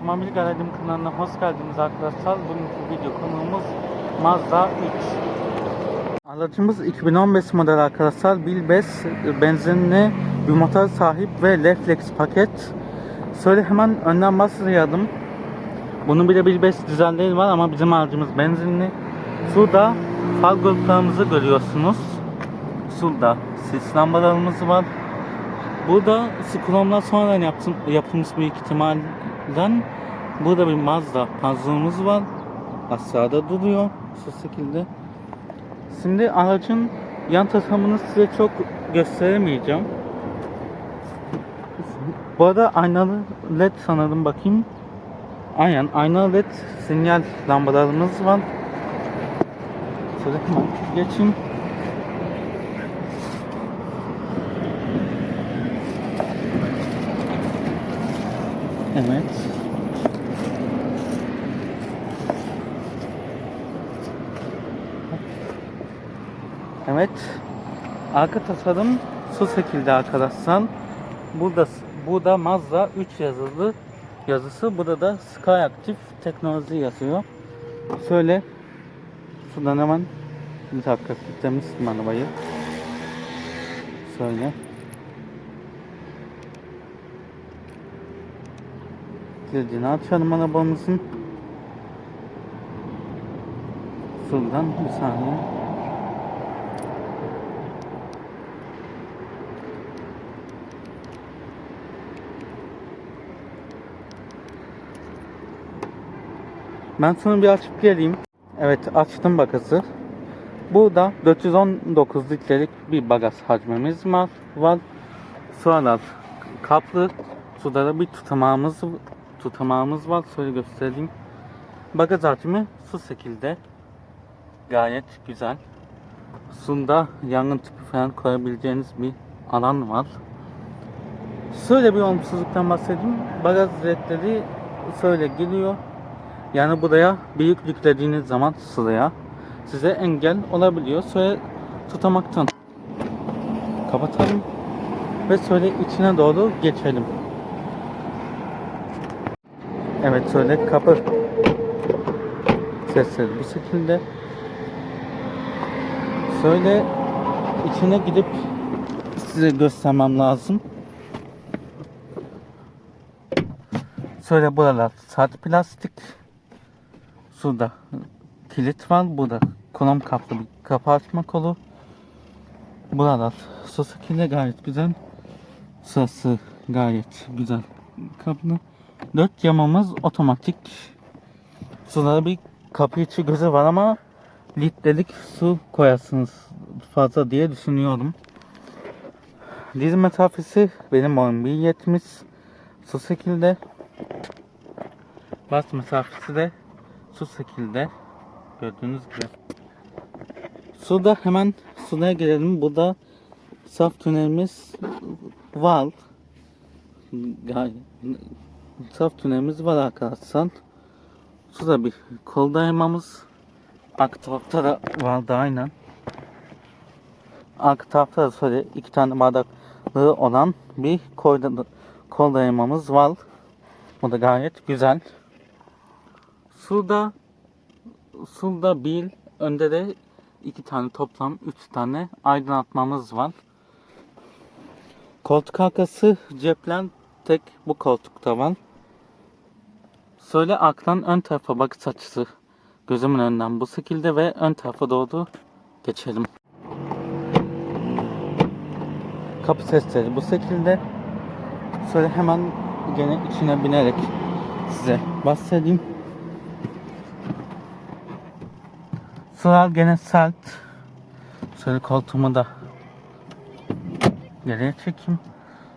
Otomobil Garajım kanalına hoş geldiniz arkadaşlar. Bugünkü video konuğumuz Mazda 3. Aracımız 2015 model arkadaşlar. Bilbes benzinli bir motor sahip ve reflex paket. Şöyle hemen önden başlayalım. Bunun bir de Bilbes düzenleri var ama bizim aracımız benzinli. Şurada far gruplarımızı görüyorsunuz. Şurada sis lambalarımız var. Burada skromlar sonradan yaptım, yapılmış büyük ihtimalden. Burada bir Mazda puzzle'ımız var. Aşağıda duruyor şu şekilde. Şimdi aracın yan tasarımını size çok gösteremeyeceğim. Bu arada aynalı led sanırım bakayım. Aynen aynalı led sinyal lambalarımız var. Şöyle geçin. Evet. Evet. Arka tasarım şu şekilde arkadaşlar. Burada burada Mazda 3 yazılı yazısı. Burada da Skyactiv teknoloji yazıyor. Şöyle şuradan hemen bir dakika kilitlemiştim arabayı. Şöyle. Kilidini açalım arabamızın. Şuradan bir saniye. Ben sana bir açıp geleyim. Evet açtım bagajı. Burada 419 litrelik bir bagaj hacmimiz var. var. Sonra kaplı suda da bir tutamağımız tutamağımız var. Şöyle göstereyim. Bagaj hacmi su şekilde. Gayet güzel. Sunda yangın tüpü falan koyabileceğiniz bir alan var. Şöyle bir olumsuzluktan bahsedeyim. Bagaj ledleri şöyle geliyor. Yani buraya büyük yüklediğiniz zaman sıraya size engel olabiliyor. Şöyle tutamaktan kapatalım ve şöyle içine doğru geçelim. Evet şöyle kapı sesleri bu şekilde. Şöyle içine gidip size göstermem lazım. Şöyle buralar sert plastik. Şurada kilit var. Burada konom kaplı bir kapı açma kolu. Buralar su şekilde gayet güzel. Sırası gayet güzel kaplı. Dört camımız otomatik. Sulara bir kapı içi gözü var ama litrelik su koyarsınız fazla diye düşünüyorum. Diz mesafesi benim boyum 1.70 su şekilde. Bas mesafesi de su şekilde gördüğünüz gibi. Suda hemen suya gelelim. Burada saf tünelimiz var. Gayet saf tünelimiz var arkadaşlar. Suda bir kol dayamamız. Arka tarafta da vardı aynen. Arka tarafta da şöyle iki tane bardaklığı olan bir kol, dayamamız var. Bu da gayet güzel. Suda Suda bir, önde de iki tane toplam üç tane aydınlatmamız var. Koltuk arkası ceplen tek bu koltukta var. Şöyle arkadan ön tarafa bakış açısı gözümün önünden bu şekilde ve ön tarafa doğru geçelim. Kapı sesleri bu şekilde. Şöyle hemen gene içine binerek size bahsedeyim. Sıra gene sert. Şöyle koltuğumu da geriye çekeyim.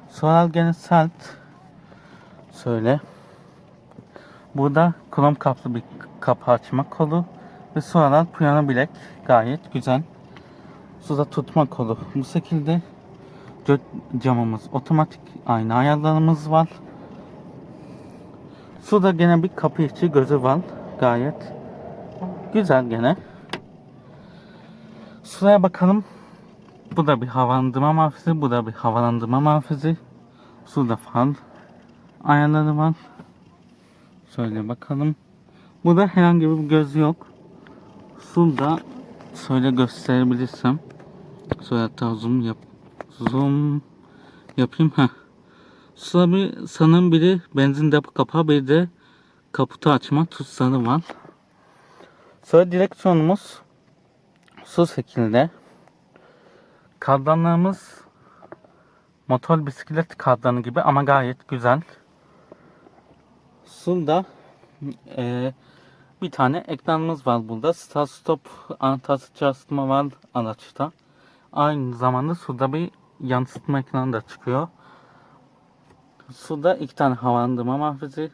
Soral gene sert. Şöyle. Burada krom kaplı bir kapı açma kolu ve sonradan piyano bilek gayet güzel. Suda tutma kolu. Bu şekilde camımız otomatik ayna ayarlarımız var. Suda gene bir kapı içi gözü var. Gayet güzel gene. Şuraya bakalım. Bu da bir havalandırma manfezi. Bu da bir havalandırma manfezi. Şurada fan ayarları var. Söyle bakalım. Burada herhangi bir göz yok. Şurada söyle gösterebilirsem. Şöyle hatta zoom yap. Zoom yapayım. Heh. Şurada bir sanırım biri benzin depo kapağı bir de kaputu açma tuşları var. Sonra direksiyonumuz şu şekilde. Kardanlarımız motor bisiklet kardanı gibi ama gayet güzel. Şurada eee, bir tane ekranımız var burada. Start stop anahtarsı çalıştırma var araçta. Aynı zamanda şurada bir yansıtma ekranı da çıkıyor. Şurada iki tane havalandırma mahfizi.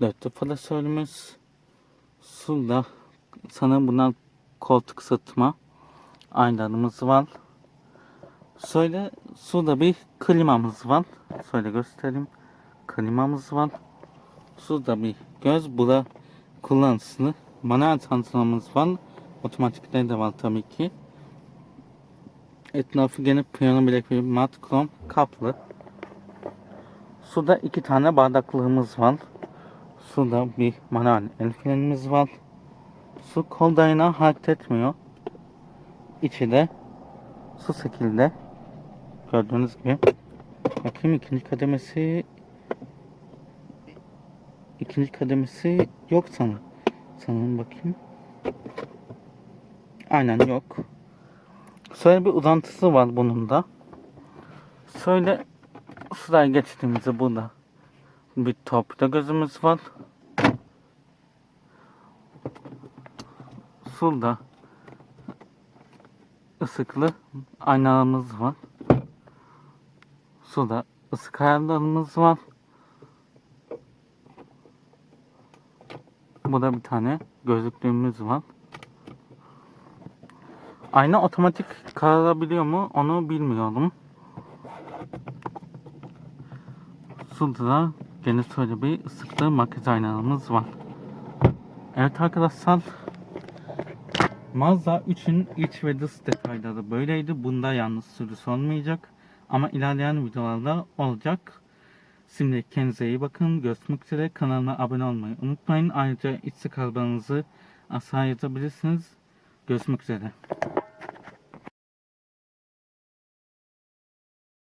Dörtlü flaşörümüz. Şurada sanırım bunlar koltuk ısıtma. Aynalarımız var. Şöyle şurada bir klimamız var. Şöyle göstereyim. Klimamız var. Şurada bir göz. Bura kullanısını. Manuel tanıtımımız var. Otomatikleri de var tabii ki. Etrafı gene piyano bilek bir mat krom kaplı. Suda iki tane bardaklığımız var. Suda bir manuel el frenimiz var. Su kol dayanağı hareket etmiyor. İçi de su şekilde gördüğünüz gibi. Bakayım ikinci kademesi ikinci kademesi yok sanırım. Sanırım bakayım. Aynen yok. Şöyle bir uzantısı var bunun da. Şöyle sıraya geçtiğimizde burada bir torpido gözümüz var. Şurada ısıklı aynalarımız var. Şurada ısık ayarlarımız var. Burada bir tane gözlüklüğümüz var. Ayna otomatik kararabiliyor mu onu bilmiyorum. Da gene şöyle bir ısıklı makyaj aynamız var. Evet arkadaşlar Mazda 3'ün iç ve dış detayları böyleydi. Bunda yalnız sürüsü olmayacak. Ama ilerleyen videolarda olacak. Şimdi kendinize iyi bakın. Görüşmek üzere. Kanalıma abone olmayı unutmayın. Ayrıca iç sıkalbanızı aşağı yazabilirsiniz. Görüşmek üzere.